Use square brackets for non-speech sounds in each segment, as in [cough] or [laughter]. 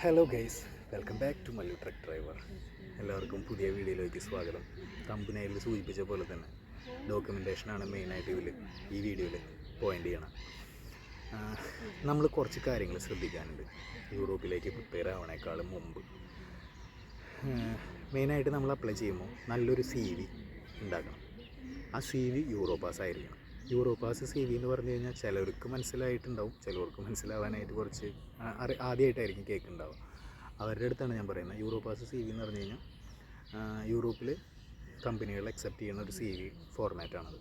Hello guys welcome back to Mallu truck driver എല്ലാവർക്കും പുതിയ വീഡിയോയിലേക്ക് സ്വാഗതം. തമ്പനയിൽ സൂചിപ്പിച്ച പോലെ തന്നെ ഡോക്യുമെന്റേഷനാണ് മെയിനായിട്ട് ഇതിൽ ഈ വീഡിയോയിൽ പോയിന്റ് ചെയ്യണം നമ്മൾ കുറച്ച് കാര്യങ്ങൾ ശ്രദ്ധിക്കാനുണ്ട്. യൂറോപ്പിലേക്ക് പ്രിപ്പയർ ആവണേക്കാളും മുമ്പ്. മെയിനായിട്ട് നമ്മൾ അപ്ലൈ ചെയ്യുമ്പോൾ നല്ലൊരു സി വി ഉണ്ടാക്കണം. ആ സി വി യൂറോ പാസ് ആയിരിക്കണം. യൂറോ പാസ് സി വി എന്ന് പറഞ്ഞു കഴിഞ്ഞാൽ ചിലർക്ക് മനസ്സിലായിട്ടുണ്ടാവും ചിലവർക്ക് മനസ്സിലാവാനായിട്ട് കുറച്ച് ആദ്യമായിട്ടായിരിക്കും കേൾക്കുന്നുണ്ടാവുക. അവരുടെ അടുത്താണ് ഞാൻ പറയുന്നത്. യൂറോ പാസ് സി വി എന്ന് പറഞ്ഞു കഴിഞ്ഞാൽ യൂറോപ്പിൽ കമ്പനികൾ അക്സെപ്റ്റ് ചെയ്യുന്ന ഒരു സി വി ഫോർമാറ്റാണത്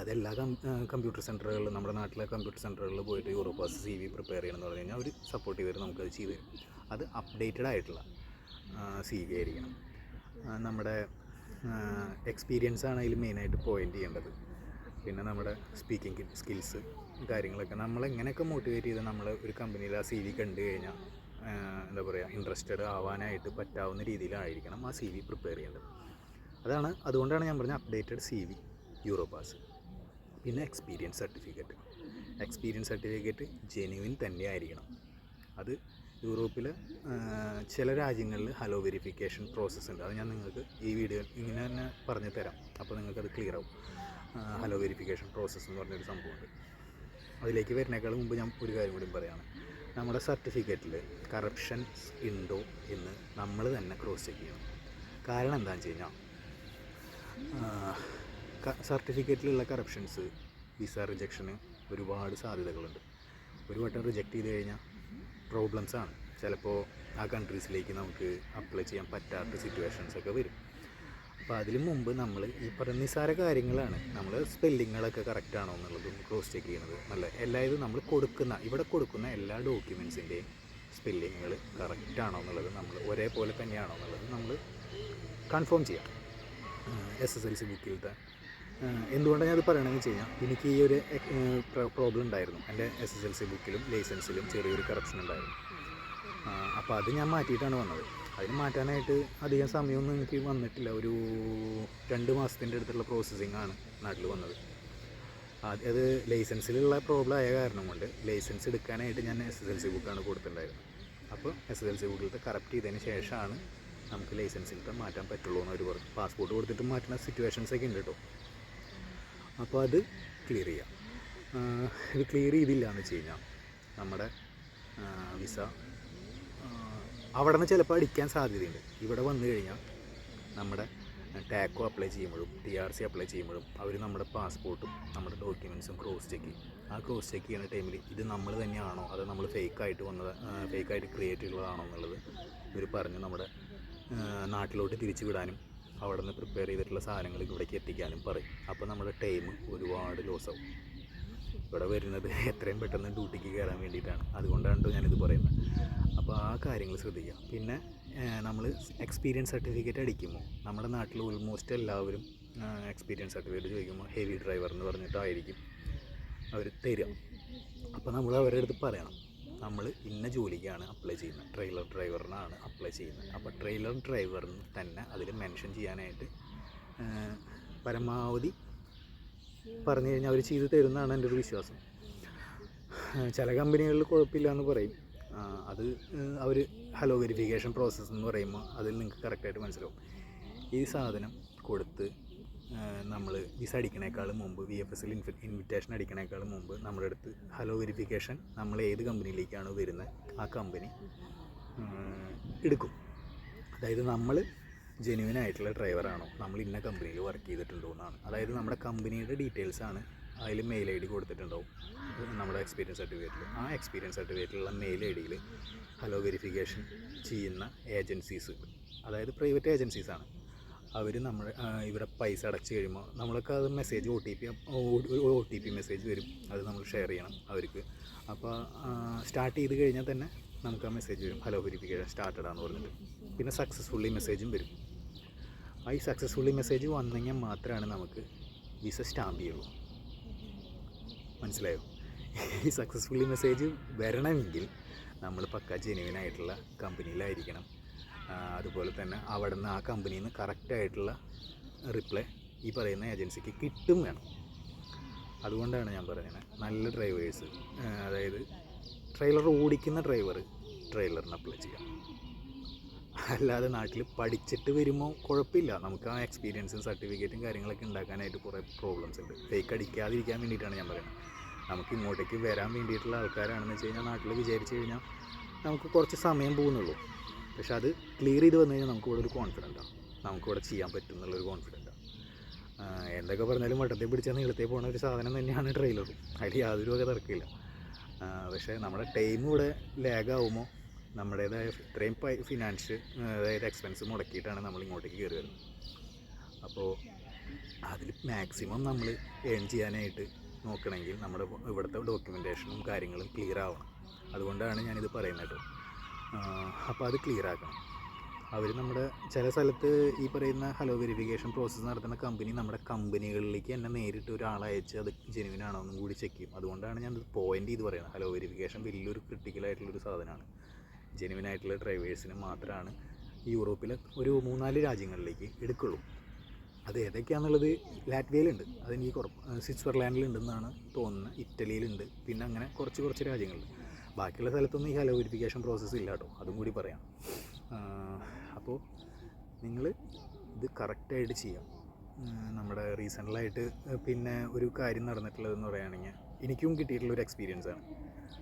അതെല്ലാ കം കമ്പ്യൂട്ടർ സെന്ററുകളിലും നമ്മുടെ നാട്ടിലെ കമ്പ്യൂട്ടർ സെന്ററുകളിൽ പോയിട്ട് Europass C V prepare ചെയ്യണമെന്ന് പറഞ്ഞു കഴിഞ്ഞാൽ അവർ സപ്പോർട്ട് ചെയ്തവർ നമുക്കത് ചെയ്തു തരും. അത് അപ്ഡേറ്റഡ് ആയിട്ടുള്ള സി വി ആയിരിക്കണം. നമ്മുടെ എക്സ്പീരിയൻസ് ആണ് അതിൽ മെയിനായിട്ട് പോയിന്റ് ചെയ്യേണ്ടത്. പിന്നെ നമ്മുടെ സ്പീക്കിംഗ് സ്കിൽസ് കാര്യങ്ങളൊക്കെ. നമ്മൾ എങ്ങനെയൊക്കെ മോട്ടിവേറ്റ് ചെയ്ത് നമ്മൾ ഒരു കമ്പനിയിൽ ആ സി വി കണ്ടു കഴിഞ്ഞാൽ എന്താ പറയുക ഇൻട്രസ്റ്റഡ് ആവാനായിട്ട് പറ്റാവുന്ന രീതിയിലായിരിക്കണം ആ സി വി പ്രിപ്പയർ ചെയ്യേണ്ടത്. അതാണ് അതുകൊണ്ടാണ് ഞാൻ പറഞ്ഞ അപ്ഡേറ്റഡ് സി വി യൂറോപാസ് പിന്നെ experience certificate experience certificate genuine തന്നെ ആയിരിക്കണം. അത് യൂറോപ്പിൽ ചില രാജ്യങ്ങളിൽ ഹലോ വെരിഫിക്കേഷൻ പ്രോസസ്സ് ഉണ്ട്. അത് ഞാൻ നിങ്ങൾക്ക് ഈ വീഡിയോ ഇങ്ങനെ തന്നെ പറഞ്ഞു തരാം. അപ്പോൾ നിങ്ങൾക്കത് ക്ലിയർ ആവും. ഹലോ വെരിഫിക്കേഷൻ പ്രോസസ്സ് എന്ന് പറഞ്ഞൊരു സംഭവമുണ്ട്. അതിലേക്ക് വരുന്നേക്കാൾ മുമ്പ് ഞാൻ ഒരു കാര്യം കൂടി പറയുകയാണ് നമ്മുടെ സർട്ടിഫിക്കറ്റിൽ കറപ്ഷൻസ് ഉണ്ടോ എന്ന് നമ്മൾ തന്നെ ക്രോസ് ചെക്ക് ചെയ്യണം. കാരണം എന്താണെന്ന് വെച്ച് കഴിഞ്ഞാൽ സർട്ടിഫിക്കറ്റിലുള്ള കറപ്ഷൻസ് വിസ റിജക്ഷന് ഒരുപാട് സാധ്യതകളുണ്ട്. ഒരു വട്ടം റിജക്റ്റ് ചെയ്ത് കഴിഞ്ഞാൽ പ്രോബ്ലംസ് ആണ്. ചിലപ്പോൾ ആ കൺട്രീസിലേക്ക് നമുക്ക് അപ്ലൈ ചെയ്യാൻ പറ്റാത്ത സിറ്റുവേഷൻസ് ഒക്കെ വരും. അപ്പോൾ അതിന് മുമ്പ് നമ്മൾ ഈ പറഞ്ഞ നിസ്സാര കാര്യങ്ങളാണ്. നമ്മൾ സ്പെല്ലിങ്ങുകളൊക്കെ കറക്റ്റ് ആണോ എന്നുള്ളത് ക്രോസ് ചെക്ക് ചെയ്യുന്നത് നല്ല എല്ലാ ഇതും നമ്മൾ കൊടുക്കുന്ന ഇവിടെ കൊടുക്കുന്ന എല്ലാ ഡോക്യുമെൻസിന്റെയും സ്പെല്ലിങ്ങുകൾ കറക്റ്റ് ആണോ എന്നുള്ളത് നമ്മൾ ഒരേപോലെ തന്നെയാണോ എന്നുള്ളത് നമ്മൾ കൺഫേം ചെയ്യാം. എസ് എസ് എൽ സി ബുക്കിലത്തെ എന്തുകൊണ്ടാണ് ഞാനത് പറയണമെന്ന് വെച്ച് കഴിഞ്ഞാൽ എനിക്ക് ഈ ഒരു പ്രോബ്ലം ഉണ്ടായിരുന്നു. എന്റെ എസ് എസ് എൽ സി ബുക്കിലും ലൈസൻസിലും ചെറിയൊരു കറപ്ഷൻ ഉണ്ടായിരുന്നു. അപ്പോൾ അത് ഞാൻ മാറ്റിയിട്ടാണ് വന്നത്. അതിന് മാറ്റാനായിട്ട് അധികം സമയമൊന്നും എനിക്ക് വന്നിട്ടില്ല. ഒരു രണ്ട് മാസത്തിന്റെ അടുത്തുള്ള പ്രോസസ്സിംഗ് ആണ് നാട്ടിൽ വന്നത്. അത് ലൈസൻസിലുള്ള പ്രോബ്ലം ആയ കാരണം കൊണ്ട് ലൈസൻസ് എടുക്കാനായിട്ട് ഞാൻ എസ് എസ് എൽ സി ബുക്കാണ് കൊടുത്തിട്ടുണ്ടായിരുന്നത്. അപ്പോൾ എസ് എസ് എൽ സി ബുക്കിലത്തെ കറക്റ്റ് ചെയ്തതിന് ശേഷമാണ് നമുക്ക് ലൈസൻസിലത്തെ മാറ്റാൻ പറ്റുള്ളൂ എന്ന് അവർ പറഞ്ഞു. പാസ്പോർട്ട് കൊടുത്തിട്ട് മാറ്റുന്ന സിറ്റുവേഷൻസ് ഒക്കെ ഉണ്ട് കേട്ടോ. അപ്പോൾ അത് ക്ലിയർ ചെയ്യാം. ഇത് ക്ലിയർ ചെയ്തില്ല എന്ന് വെച്ച് കഴിഞ്ഞാൽ നമ്മുടെ വിസ അവിടെ നിന്ന് ചിലപ്പോൾ അടിക്കാൻ സാധ്യതയുണ്ട്. ഇവിടെ വന്നു കഴിഞ്ഞാൽ നമ്മുടെ ടാക്കോ അപ്ലൈ ചെയ്യുമ്പോഴും ടി ആർ സി അപ്ലൈ ചെയ്യുമ്പോഴും അവർ നമ്മുടെ പാസ്പോർട്ടും നമ്മുടെ ഡോക്യുമെൻസും ക്രോസ് ചെക്ക് ചെയ്യും. ആ ക്രോസ് ചെക്ക് ചെയ്യുന്ന ടൈമിൽ ഇത് നമ്മൾ തന്നെയാണോ അതോ നമ്മൾ ഫേക്കായിട്ട് വന്നത് ഫേക്കായിട്ട് ക്രിയേറ്റ് ചെയ്തതാണോ എന്നുള്ളത് ഇവർ പറഞ്ഞ് നമ്മുടെ നാട്ടിലോട്ട് തിരിച്ചു വിടാനും അവിടെ നിന്ന് പ്രിപ്പയർ ചെയ്തിട്ടുള്ള സാധനങ്ങൾ ഇവിടേക്ക് എത്തിക്കാനും പറയും. അപ്പോൾ നമ്മുടെ ടൈം ഒരുപാട് ലോസ് ആവും. ഇവിടെ വരുന്നത് എത്രയും പെട്ടെന്ന് ഡ്യൂട്ടിക്ക് കയറാൻ വേണ്ടിയിട്ടാണ്. അതുകൊണ്ടാണ് ഞാനിത് പറയുന്നത്. അപ്പോൾ ആ കാര്യങ്ങൾ ശ്രദ്ധിക്കുക. പിന്നെ നമ്മൾ എക്സ്പീരിയൻസ് സർട്ടിഫിക്കറ്റ് അടിക്കുമ്പോൾ നമ്മുടെ നാട്ടിൽ ഓൾമോസ്റ്റ് എല്ലാവരും എക്സ്പീരിയൻസ് സർട്ടിഫിക്കറ്റ് ചോദിക്കുമ്പോൾ ഹെവി ഡ്രൈവർ എന്ന് പറഞ്ഞിട്ടായിരിക്കും അവർ തരിക. അപ്പോൾ നമ്മൾ അവരുടെ അടുത്ത് പറയണം. നമ്മൾ ഇന്ന ജോലിക്കാണ് അപ്ലൈ ചെയ്യുന്നത്. ട്രെയിലർ ഡ്രൈവറിനാണ് അപ്ലൈ ചെയ്യുന്നത്. അപ്പോൾ ട്രെയിലർ ഡ്രൈവറിന് തന്നെ അതിൽ മെൻഷൻ ചെയ്യാനായിട്ട് പരമാവധി പറഞ്ഞു കഴിഞ്ഞാൽ അവർ ചെയ്തു തരുന്നതാണ് എന്റെ ഒരു വിശ്വാസം. ചില കമ്പനികളിൽ കുഴപ്പമില്ല എന്ന് പറയും. അത് അവർ ഹലോ വെരിഫിക്കേഷൻ പ്രോസസ്സ് എന്ന് പറയുമ്പോൾ അതിൽ നിങ്ങൾക്ക് കറക്റ്റായിട്ട് മനസ്സിലാവും. ഈ സാധനം കൊടുത്ത് നമ്മൾ വിസ അടിക്കണേക്കാളും മുമ്പ് വി എഫ് എസിൽ ഇൻവിറ്റേഷൻ അടിക്കണേക്കാളും മുമ്പ് നമ്മുടെ അടുത്ത് ഹലോ വെരിഫിക്കേഷൻ നമ്മൾ ഏത് കമ്പനിയിലേക്കാണ് വരുന്നത് ആ കമ്പനി എടുക്കും. അതായത് നമ്മൾ ജെന്യുവൻ ആയിട്ടുള്ള ഡ്രൈവറാണോ നമ്മൾ ഇന്ന കമ്പനിയിൽ വർക്ക് ചെയ്തിട്ടുണ്ടോ എന്നാണ്. അതായത് നമ്മുടെ കമ്പനിയുടെ ഡീറ്റെയിൽസാണ് അതിൽ മെയിൽ ഐ ഡി കൊടുത്തിട്ടുണ്ടാവും. നമ്മുടെ എക്സ്പീരിയൻസ് സർട്ടിഫിക്കറ്റിൽ ആ എക്സ്പീരിയൻസ് സർട്ടിഫിക്കറ്റിലുള്ള മെയിൽ ഐ ഡിയിൽ ഹലോ വെരിഫിക്കേഷൻ ചെയ്യുന്ന ഏജൻസീസ് അതായത് പ്രൈവറ്റ് ഏജൻസീസാണ് അവർ നമ്മൾ ഇവിടെ പൈസ അടച്ച് കഴിയുമ്പോൾ നമ്മൾക്ക് അത് message O T P O T P message വരും. അത് നമ്മൾ ഷെയർ ചെയ്യണം അവർക്ക്. അപ്പോൾ സ്റ്റാർട്ട് ചെയ്ത് കഴിഞ്ഞാൽ തന്നെ നമുക്ക് ആ മെസ്സേജ് വരും. ഹലോ വെരിഫിക്കേഷൻ സ്റ്റാർട്ടഡ് ആണെന്ന് പറഞ്ഞിട്ട്. പിന്നെ സക്സസ്ഫുള്ളി മെസ്സേജും വരും. ആ ഈ സക്സസ്ഫുള്ളി മെസ്സേജ് വന്നെങ്കിൽ മാത്രമാണ് നമുക്ക് വിസ സ്റ്റാമ്പ് ചെയ്യുള്ളൂ. മനസ്സിലായോ? ഈ സക്സസ്ഫുള്ളി മെസ്സേജ് വരണമെങ്കിൽ നമ്മൾ പക്ക ജെനുവിനായിട്ടുള്ള കമ്പനിയിലായിരിക്കണം അതുപോലെ തന്നെ അവിടെ നിന്ന് ആ കമ്പനിയിൽ നിന്ന് കറക്റ്റായിട്ടുള്ള റിപ്ലൈ ഈ പറയുന്ന ഏജൻസിക്ക് കിട്ടും വേണം. അതുകൊണ്ടാണ് ഞാൻ പറയുന്നത് നല്ല ഡ്രൈവേഴ്സ് അതായത് ട്രെയിലർ ഓടിക്കുന്ന ഡ്രൈവർ ട്രെയിലറിന് അപ്ലൈ ചെയ്യാം. അല്ലാതെ നാട്ടിൽ പഠിച്ചിട്ട് വരുമ്പോൾ കുഴപ്പമില്ല. നമുക്ക് ആ എക്സ്പീരിയൻസും സർട്ടിഫിക്കറ്റും കാര്യങ്ങളൊക്കെ ഉണ്ടാക്കാനായിട്ട് കുറേ പ്രോബ്ലംസ് ഉണ്ട്. ഫേക്ക് അടിക്കാതിരിക്കാൻ വേണ്ടിയിട്ടാണ് ഞാൻ പറയുന്നത്. നമുക്ക് ഇങ്ങോട്ടേക്ക് വരാൻ വേണ്ടിയിട്ടുള്ള ആൾക്കാരാണെന്ന് വെച്ച് കഴിഞ്ഞാൽ നാട്ടിൽ വിചാരിച്ച് കഴിഞ്ഞാൽ നമുക്ക് കുറച്ച് സമയം പോകുന്നുള്ളൂ. പക്ഷെ അത് ക്ലിയർ ചെയ്ത് വന്നു കഴിഞ്ഞാൽ നമുക്ക് ഇവിടെ ഒരു കോൺഫിഡന്റാണ് നമുക്കിവിടെ ചെയ്യാൻ പറ്റും എന്നുള്ളൊരു കോൺഫിഡന്റാണ് എന്തൊക്കെ പറഞ്ഞാലും വട്ടത്തെ പിടിച്ചാൽ നീളത്തെ പോകുന്ന ഒരു സാധനം തന്നെയാണ് ട്രെയിലർ അതിൽ യാതൊരു വക തർക്കമില്ല. പക്ഷേ നമ്മുടെ ടൈം ഇവിടെ ലാഗ് ആകുമ്പോൾ നമ്മുടേതായ ഇത്രയും ഫിനാൻഷ്യൽ അതായത് എക്സ്പെൻസ് മുടക്കിയിട്ടാണ് നമ്മൾ ഇങ്ങോട്ടേക്ക് കയറി വരുന്നത്. അപ്പോൾ അതിൽ മാക്സിമം നമ്മൾ ഏൺ ചെയ്യാനായിട്ട് നോക്കണമെങ്കിൽ നമ്മുടെ ഇവിടുത്തെ ഡോക്യുമെന്റേഷനും കാര്യങ്ങളും ക്ലിയർ ആവണം. അതുകൊണ്ടാണ് ഞാനിത് പറയുന്നത്. അപ്പോൾ അത് ക്ലിയർ ആക്കണം. അവർ നമ്മുടെ ചില സ്ഥലത്ത് ഈ പറയുന്ന ഹലോ വെരിഫിക്കേഷൻ പ്രോസസ്സ് നടത്തുന്ന കമ്പനി നമ്മുടെ കമ്പനികളിലേക്ക് തന്നെ നേരിട്ട് ഒരാളയച്ച് അത് ജെനുവിൻ ആണോ എന്നും കൂടി ചെക്ക് ചെയ്യും. അതുകൊണ്ടാണ് ഞാൻ പോയിന്റ് ചെയ്ത് പറയുന്നത്. ഹലോ വെരിഫിക്കേഷൻ വലിയൊരു ക്രിട്ടിക്കലായിട്ടുള്ളൊരു സാധനമാണ്. ജെനുവിൻ ആയിട്ടുള്ള ഡ്രൈവേഴ്സിന് മാത്രമാണ് യൂറോപ്പിലെ ഒരു മൂന്നാൽ രാജ്യങ്ങളിലേക്ക് എടുക്കുള്ളൂ. അത് ഏതൊക്കെയാണെന്നുള്ളത് ലാറ്റ്വിയയിലുണ്ട്. അതെനിക്ക് കുറപ്പ് സ്വിറ്റ്സർലാൻഡിലുണ്ടെന്നാണ് തോന്നുന്നത് ഇറ്റലിയിലുണ്ട്. പിന്നെ അങ്ങനെ കുറച്ച് കുറച്ച് രാജ്യങ്ങളിൽ ബാക്കിയുള്ള സ്ഥലത്തൊന്നും ഈ ഹലോ വെരിഫിക്കേഷൻ പ്രോസസ്സ് ഇല്ല കേട്ടോ അതും കൂടി പറയാം. അപ്പോൾ നിങ്ങൾ ഇത് കറക്റ്റായിട്ട് ചെയ്യാം. നമ്മുടെ റീസെന്റായിട്ട് പിന്നെ ഒരു കാര്യം നടന്നിട്ടുള്ളതെന്ന് പറയുകയാണെങ്കിൽ എനിക്കും കിട്ടിയിട്ടുള്ള ഒരു എക്സ്പീരിയൻസ് ആണ്.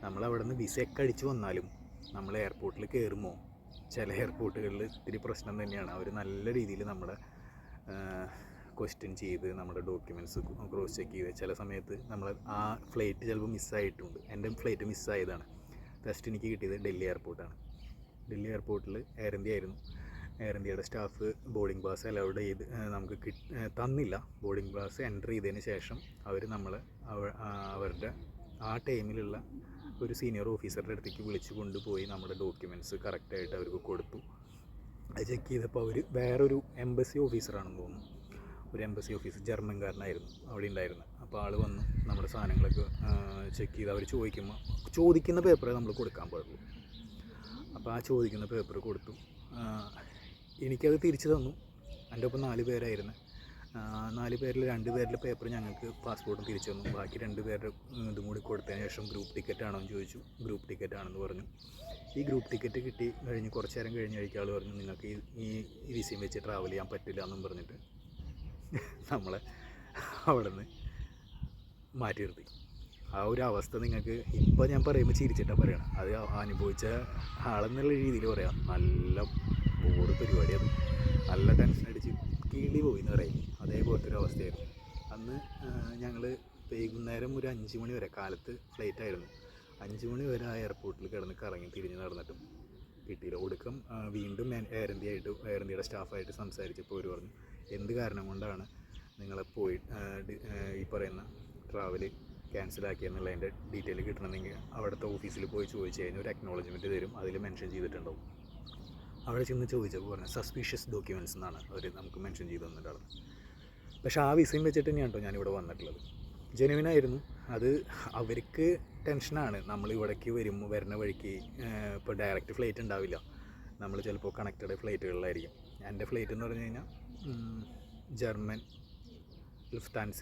നമ്മൾ അവിടെ നിന്ന് വിസയൊക്കെ അടിച്ചു വന്നാലും നമ്മൾ എയർപോർട്ടിൽ കയറുമോ ചില എയർപോർട്ടുകളിൽ ഇത്തിരി പ്രശ്നം തന്നെയാണ്. അവർ നല്ല രീതിയിൽ നമ്മുടെ ക്വസ്റ്റ്യൻ ചെയ്ത് നമ്മുടെ ഡോക്യുമെന്റ്സ് ക്രോസ് ചെക്ക് ചെയ്ത് ചില സമയത്ത് നമ്മൾ ആ ഫ്ലൈറ്റ് ചിലപ്പോൾ മിസ്സായിട്ടുണ്ട് എന്റെ ഫ്ലൈറ്റ് മിസ്സായതാണ് ഫസ്റ്റ് എനിക്ക് കിട്ടിയത് ഡൽഹി എയർപോർട്ടാണ് ഡൽഹി എയർപോർട്ടിൽ എയർ ഇന്ത്യ ആയിരുന്നു. എയർ ഇന്ത്യയുടെ സ്റ്റാഫ് ബോർഡിംഗ് പാസ് അലൗഡ് ചെയ്ത് നമുക്ക് തന്നില്ല. ബോർഡിംഗ് പാസ് എന്റർ ചെയ്തതിന് ശേഷം അവർ നമ്മൾ അവരുടെ ആ ടൈമിലുള്ള ഒരു സീനിയർ ഓഫീസറുടെ അടുത്തേക്ക് വിളിച്ചു കൊണ്ടുപോയി നമ്മുടെ ഡോക്യുമെന്റ്സ് കറക്റ്റായിട്ട് അവർക്ക് കൊടുത്തു. ചെക്ക് ചെയ്തപ്പോൾ അവർ വേറൊരു എംബസി ഓഫീസറാണെന്ന് തോന്നുന്നു. ഒരു എംബസി ഓഫീസർ ജർമ്മൻകാരനായിരുന്നു അവിടെ ഉണ്ടായിരുന്നത് അപ്പോൾ ആൾ വന്നു നമ്മുടെ സാധനങ്ങളൊക്കെ ചെക്ക് ചെയ്ത് അവർ ചോദിക്കുമ്പോൾ ചോദിക്കുന്ന പേപ്പറേ നമ്മൾ കൊടുക്കാൻ പാടുള്ളൂ. അപ്പോൾ ആ ചോദിക്കുന്ന പേപ്പർ കൊടുത്തു. എനിക്കത് തിരിച്ചു തന്നു. എന്റെ ഒപ്പം നാല് പേരായിരുന്നു. നാല് പേരിൽ രണ്ട് പേരിലെ പേപ്പർ ഞങ്ങൾക്ക് പാസ്പോർട്ടും തിരിച്ചു തന്നു. ബാക്കി രണ്ട് പേരുടെ ഇതും കൂടി കൊടുത്തതിന് ശേഷം ഗ്രൂപ്പ് ടിക്കറ്റ് ആണോ എന്ന് ചോദിച്ചു. ഗ്രൂപ്പ് ടിക്കറ്റ് ആണെന്ന് പറഞ്ഞു. ഈ ഗ്രൂപ്പ് ടിക്കറ്റ് കിട്ടി കഴിഞ്ഞ് കുറച്ച് നേരം കഴിഞ്ഞ് കഴിക്കാൻ ആൾ പറഞ്ഞു നിങ്ങൾക്ക് ഈ ഈ വിസയും വെച്ച് ട്രാവൽ ചെയ്യാൻ പറ്റില്ല എന്നും പറഞ്ഞിട്ട് [laughs] നമ്മളെ അവിടെ നിന്ന് മാറ്റി നിർത്തി. ആ ഒരു അവസ്ഥ നിങ്ങൾക്ക് ഇപ്പോൾ ഞാൻ പറയുമ്പോൾ ചിരിച്ചിട്ടാണ് പറയണം. അത് അനുഭവിച്ച ആളെന്നുള്ള രീതിയിൽ പറയാം. നല്ല ബോർഡ് പരിപാടിയാണ് നല്ല ടെൻഷൻ അടിച്ച് കിളി പോയി എന്ന് പറയും അതേപോലത്തെ ഒരു അവസ്ഥയായിരുന്നു അന്ന് ഞങ്ങൾ വൈകുന്നേരം ഒരു അഞ്ച് മണി വരെ കാലത്ത് ഫ്ലൈറ്റ് ആയിരുന്നു അഞ്ച് മണി വരെ ആ എയർപോർട്ടിൽ കിടന്ന് കറങ്ങി തിരിഞ്ഞ് നടന്നിട്ടും കിട്ടിയില്ല. ഒടുക്കം വീണ്ടും എയർ ഇന്ത്യ ആയിട്ട് എയർ ഇന്ത്യയുടെ സ്റ്റാഫായിട്ട് സംസാരിച്ചപ്പോൾ അവർ പറഞ്ഞു എന്ത് കാരണം കൊണ്ടാണ് നിങ്ങളെ പോയി ഈ പറയുന്ന ട്രാവൽ ക്യാൻസലാക്കിയെന്നുള്ളതിന്റെ ഡീറ്റെയിൽ കിട്ടണമെങ്കിൽ അവിടുത്തെ ഓഫീസിൽ പോയി ചോദിച്ചു കഴിഞ്ഞാൽ ഒരു അക്നോളജ്മെന്റ് തരും. അതിൽ മെൻഷൻ ചെയ്തിട്ടുണ്ടാവും. അവിടെ ചെന്ന് ചോദിച്ചപ്പോൾ പറഞ്ഞു സസ്പീഷ്യസ് ഡോക്യുമെന്റ്സ് എന്നാണ് അവർ നമുക്ക് മെൻഷൻ ചെയ്തു തന്നിട്ടുള്ളത്. പക്ഷേ ആ വിസയും വെച്ചിട്ട് തന്നെയാണ് കേട്ടോ ഞാനിവിടെ വന്നിട്ടുള്ളത്? ജെനുവിനായിരുന്നു. അത് അവർക്ക് ടെൻഷനാണ്. നമ്മൾ ഇവിടേക്ക് വരുമ്പോൾ വരുന്ന വഴിക്ക് ഇപ്പോൾ ഡയറക്റ്റ് ഫ്ലൈറ്റ് ഉണ്ടാവില്ല. നമ്മൾ ചിലപ്പോൾ കണക്റ്റഡ് ഫ്ലൈറ്റുകളിലായിരിക്കും എന്റെ ഫ്ലൈറ്റ് എന്ന് പറഞ്ഞു കഴിഞ്ഞാൽ ജർമ്മൻ ലുഫ്താൻസ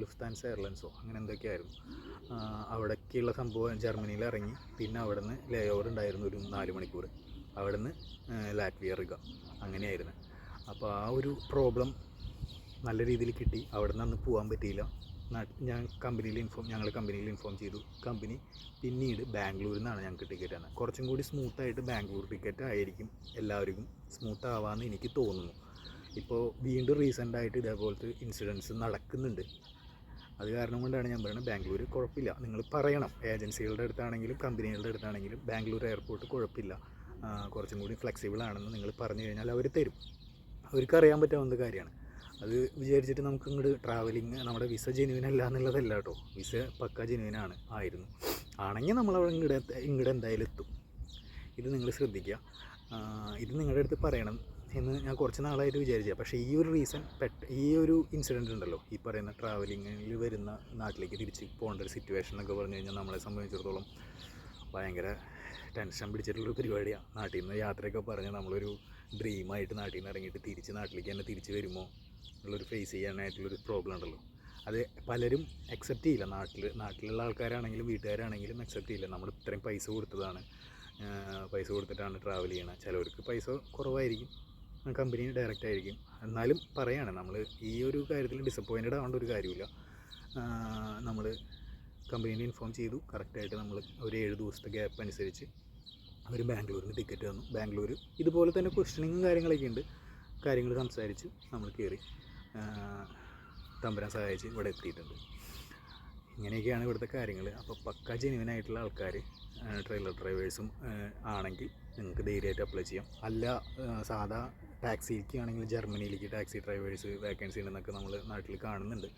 ലുഫ്താൻസ എയർലൈൻസോ അങ്ങനെ എന്തൊക്കെയായിരുന്നു. അവിടേക്കുള്ള സംഭവം ജർമ്മനിയിൽ ഇറങ്ങി. പിന്നെ അവിടെ നിന്ന് ലേ ഓവർ ഉണ്ടായിരുന്നു ഒരു നാല് മണിക്കൂർ അവിടെ നിന്ന് ലാറ്റ്വിയ റിഗ അങ്ങനെയായിരുന്നു. അപ്പോൾ ആ ഒരു പ്രോബ്ലം നല്ല രീതിയിൽ കിട്ടി. അവിടെ നിന്ന് പോകാൻ പറ്റിയില്ല. ഞാൻ കമ്പനിയിൽ ഇൻഫോം ഞങ്ങൾ കമ്പനിയിൽ ഇൻഫോം ചെയ്തു. കമ്പനി പിന്നീട് ബാംഗ്ലൂരിൽ നിന്നാണ് ഞങ്ങൾക്ക് ടിക്കറ്റ് തന്നത്. കുറച്ചും കൂടി സ്മൂത്തായിട്ട് ബാംഗ്ലൂർ ടിക്കറ്റ് ആയിരിക്കും എല്ലാവർക്കും സ്മൂത്ത് ആവാമെന്ന് എനിക്ക് തോന്നുന്നു. ഇപ്പോൾ വീണ്ടും റീസെന്റായിട്ട് ഇതേപോലത്തെ ഇൻസിഡൻസ് നടക്കുന്നുണ്ട്. അത് കാരണം കൊണ്ടാണ് ഞാൻ പറയുന്നത് ബാംഗ്ലൂർ കുഴപ്പമില്ല. നിങ്ങൾ പറയണം. ഏജൻസികളുടെ അടുത്താണെങ്കിലും കമ്പനികളുടെ അടുത്താണെങ്കിലും ബാംഗ്ലൂർ എയർപോർട്ട് കുഴപ്പമില്ല. കുറച്ചും കൂടി ഫ്ലെക്സിബിൾ ആണെന്ന് നിങ്ങൾ പറഞ്ഞു കഴിഞ്ഞാൽ അവർ തരും. അവർക്ക് അറിയാൻ പറ്റാവുന്ന കാര്യമാണ്. അത് വിചാരിച്ചിട്ട് നമുക്ക് ഇങ്ങോട്ട് ട്രാവലിങ് നമ്മുടെ വിസ ജെനുവിൻ അല്ല എന്നുള്ളതല്ല കേട്ടോ വിസ പക്ക ജെനുവിനാണ് ആയിരുന്നു. ആണെങ്കിൽ നമ്മൾ അവിടെ ഇങ്ങോട്ട് ഇങ്ങോട്ട് എന്തായാലും എത്തും. ഇത് നിങ്ങൾ ശ്രദ്ധിക്കുക ഇത് നിങ്ങളുടെ അടുത്ത് പറയണം എന്ന് ഞാൻ കുറച്ച് നാളായിട്ട് വിചാരിച്ചു. പക്ഷേ ഈ ഒരു റീസൺ പെട്ട ഈ ഒരു ഇൻസിഡന്റ് ഉണ്ടല്ലോ ഈ പറയുന്ന ട്രാവലിങ്ങിൽ വരുന്ന നാട്ടിലേക്ക് തിരിച്ച് പോകേണ്ട ഒരു സിറ്റുവേഷൻ എന്നൊക്കെ പറഞ്ഞു കഴിഞ്ഞാൽ നമ്മളെ സംബന്ധിച്ചിടത്തോളം ഭയങ്കര ടെൻഷൻ പിടിച്ചിട്ടുള്ളൊരു പരിപാടിയാണ് നാട്ടിൽ നിന്ന് യാത്രയൊക്കെ പറഞ്ഞ് നമ്മളൊരു ഡ്രീമായിട്ട് നാട്ടിൽ നിന്ന് ഇറങ്ങിയിട്ട് തിരിച്ച് നാട്ടിലേക്ക് തന്നെ തിരിച്ച് വരുമോ? ഉള്ളൊരു ഫേസ് ചെയ്യാനായിട്ടുള്ളൊരു പ്രോബ്ലം ഉണ്ടല്ലോ. അത് പലരും അക്സെപ്റ്റ് ചെയ്യില്ല നാട്ടിൽ നാട്ടിലുള്ള ആൾക്കാരാണെങ്കിലും വീട്ടുകാരാണെങ്കിലും അക്സെപ്റ്റ് ചെയ്യില്ല. നമ്മൾ ഇത്രയും പൈസ കൊടുത്തതാണ്. പൈസ കൊടുത്തിട്ടാണ് ട്രാവൽ ചെയ്യണത് ചിലവർക്ക് പൈസ കുറവായിരിക്കും. കമ്പനി ഡയറക്റ്റ് ആയിരിക്കും. എന്നാലും പറയാണ് നമ്മൾ ഈ ഒരു കാര്യത്തിൽ ഡിസപ്പോയിന്റഡ് ആവേണ്ട ഒരു കാര്യമില്ല. നമ്മൾ കമ്പനീനെ ഇൻഫോം ചെയ്തു. കറക്റ്റായിട്ട് നമ്മൾ ഒരു ഏഴ് ദിവസത്തെ ഗ്യാപ്പ് അനുസരിച്ച് അവർ ബാംഗ്ലൂരിന് ടിക്കറ്റ് തന്നു. ബാംഗ്ലൂർ ഇതുപോലെ തന്നെ ക്വസ്റ്റ്യനിങ്ങും കാര്യങ്ങളൊക്കെ ഉണ്ട് കാര്യങ്ങൾ സംസാരിച്ച് നമ്മൾ കയറി തമ്പുരാൻ സഹായിച്ച് ഇവിടെ എത്തിയിട്ടുണ്ട്. ഇങ്ങനെയൊക്കെയാണ് ഇവിടുത്തെ കാര്യങ്ങൾ. അപ്പോൾ പക്ക ജെനുവിനായിട്ടുള്ള ആൾക്കാർ ട്രെയിലർ ഡ്രൈവേഴ്സും ആണെങ്കിൽ നിങ്ങൾക്ക് ധൈര്യമായിട്ട് അപ്ലൈ ചെയ്യാം. അല്ല സാധാ ടാക്സിക്ക് ആണെങ്കിൽ ജർമ്മനിയിലേക്ക് ടാക്സി ഡ്രൈവേഴ്സ് വേക്കൻസി ഉണ്ടെന്നൊക്കെ നമ്മൾ നാട്ടിൽ കാണുന്നുണ്ട്.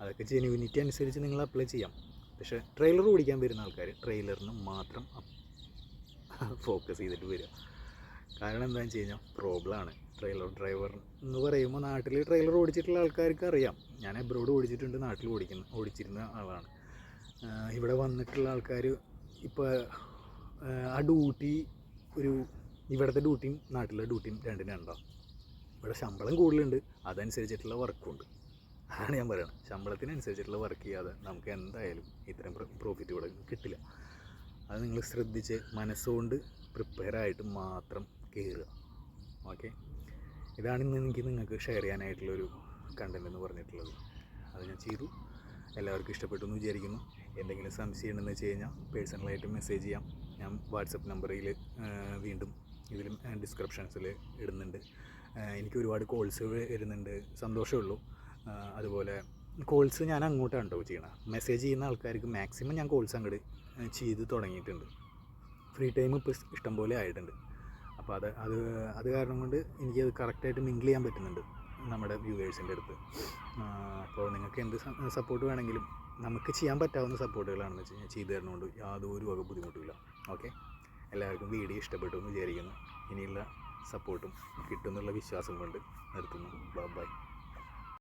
അതൊക്കെ ജെനുവിനിറ്റി അനുസരിച്ച് നിങ്ങൾ അപ്ലൈ ചെയ്യാം. പക്ഷേ ട്രെയിലർ ഓടിക്കാൻ വരുന്ന ആൾക്കാർ ട്രെയിലറിന് മാത്രം ഫോക്കസ് ചെയ്തിട്ട് വരിക. കാരണം എന്താണെന്ന് വെച്ച് കഴിഞ്ഞാൽ പ്രോബ്ലമാണ് ട്രെയിലർ ഡ്രൈവർ എന്ന് പറയുമ്പോൾ നാട്ടിൽ ട്രെയിലർ ഓടിച്ചിട്ടുള്ള ആൾക്കാർക്ക് അറിയാം. ഞാൻ എബ്രോഡ് ഓടിച്ചിട്ടുണ്ട് നാട്ടിൽ ഓടിക്കുന്ന ഓടിച്ചിരുന്ന ആളാണ്. ഇവിടെ വന്നിട്ടുള്ള ആൾക്കാർ ഇപ്പോൾ ആ ഡ്യൂട്ടി ഒരു ഇവിടുത്തെ ഡ്യൂട്ടിയും നാട്ടിലെ ഡ്യൂട്ടിയും രണ്ടിനും ഉണ്ടാവും ഇവിടെ ശമ്പളം കൂടുതലുണ്ട് അതനുസരിച്ചിട്ടുള്ള വർക്കും ഉണ്ട്. അതാണ് ഞാൻ പറയുന്നത് ശമ്പളത്തിനനുസരിച്ചിട്ടുള്ള വർക്ക് ചെയ്യാതെ നമുക്ക് എന്തായാലും ഇത്തരം പ്രോഫിറ്റ് ഇവിടെ കിട്ടില്ല. അത് നിങ്ങൾ ശ്രദ്ധിച്ച് മനസ്സുകൊണ്ട് പ്രിപ്പയർ ആയിട്ട് മാത്രം കയറുക ഓക്കെ. ഇതാണ് ഇന്ന് എനിക്ക് നിങ്ങൾക്ക് ഷെയർ ചെയ്യാനായിട്ടുള്ളൊരു കണ്ടന്റ് എന്ന് പറഞ്ഞിട്ടുള്ളത്. അത് ഞാൻ ചെയ്തു. എല്ലാവർക്കും ഇഷ്ടപ്പെട്ടു എന്ന് വിചാരിക്കുന്നു. എന്തെങ്കിലും സംശയം ഉണ്ടെന്ന് വെച്ച് കഴിഞ്ഞാൽ പേഴ്സണലായിട്ട് മെസ്സേജ് ചെയ്യാം. ഞാൻ വാട്സപ്പ് നമ്പറിൽ വീണ്ടും ഇതിലും ഡിസ്ക്രിപ്ഷൻസിൽ ഇടുന്നുണ്ട്. എനിക്ക് ഒരുപാട് കോൾസ് വരുന്നുണ്ട്. സന്തോഷമുള്ളൂ അതുപോലെ കോൾസ് ഞാൻ അങ്ങോട്ടാണ് കേട്ടോ ചെയ്യണം. മെസ്സേജ് ചെയ്യുന്ന ആൾക്കാർക്ക് മാക്സിമം ഞാൻ കോൾസ് അങ്ങോട്ട് ചെയ്ത് തുടങ്ങിയിട്ടുണ്ട്. ഫ്രീ ടൈം ഇപ്പോൾ ഇഷ്ടംപോലെ ആയിട്ടുണ്ട്. അപ്പോൾ അത് അത് അത് കാരണം കൊണ്ട് എനിക്കത് കറക്റ്റായിട്ട് മിങ്കിൾ ചെയ്യാൻ പറ്റുന്നുണ്ട് നമ്മുടെ വ്യൂവേഴ്സിന്റെ അടുത്ത്. അപ്പോൾ നിങ്ങൾക്ക് എന്ത് സപ്പോർട്ട് വേണമെങ്കിലും നമുക്ക് ചെയ്യാൻ പറ്റാവുന്ന സപ്പോർട്ടുകളാണെന്ന് വെച്ച് കഴിഞ്ഞാൽ ചെയ്തു തരണമുണ്ട് യാതൊരു വക ബുദ്ധിമുട്ടില്ല ഓക്കെ എല്ലാവർക്കും വീഡിയോ ഇഷ്ടപ്പെട്ടു എന്ന് വിചാരിക്കുന്നു. ഇനിയുള്ള സപ്പോർട്ടും കിട്ടുമെന്നുള്ള വിശ്വാസം കൊണ്ട് നിർത്തുന്നു. ബൈ